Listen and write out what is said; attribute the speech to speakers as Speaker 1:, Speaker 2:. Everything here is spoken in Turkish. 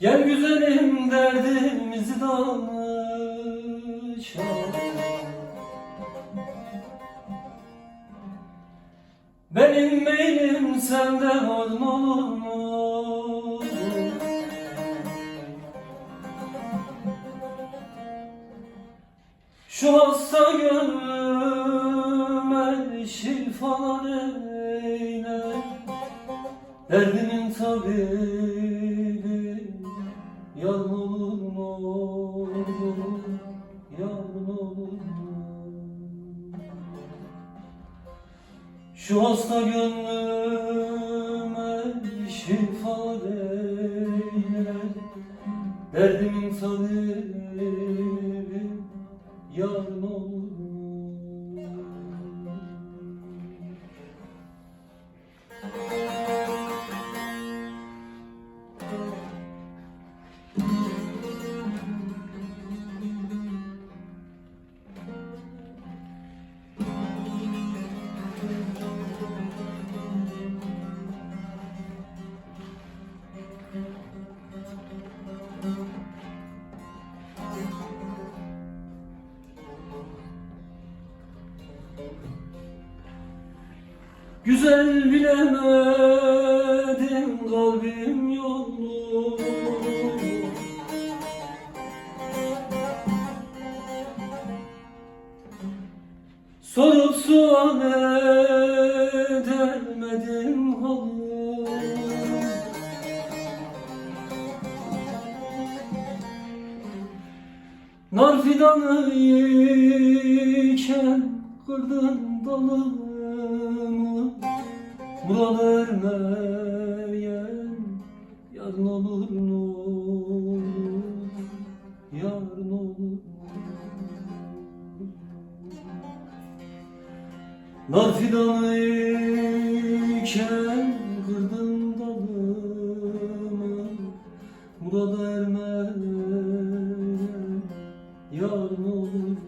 Speaker 1: Gel güzelim derdimizi danışalım Benim meylim sende olur mu? Şu hasta gönlüme şifa eyle Derdimin tabibi Şu hasta gönlüme şifa eyle Derdimin tabibi yarın olur Güzel bilemedim kalbim yolunu Sorup sual edemedim halını Nar fidanı iken kırdın dalımı Murat ermeyen yarın olur mu? Yarın olur? Nar fidanı iken kırdın dalımı Murat ermeyen yarın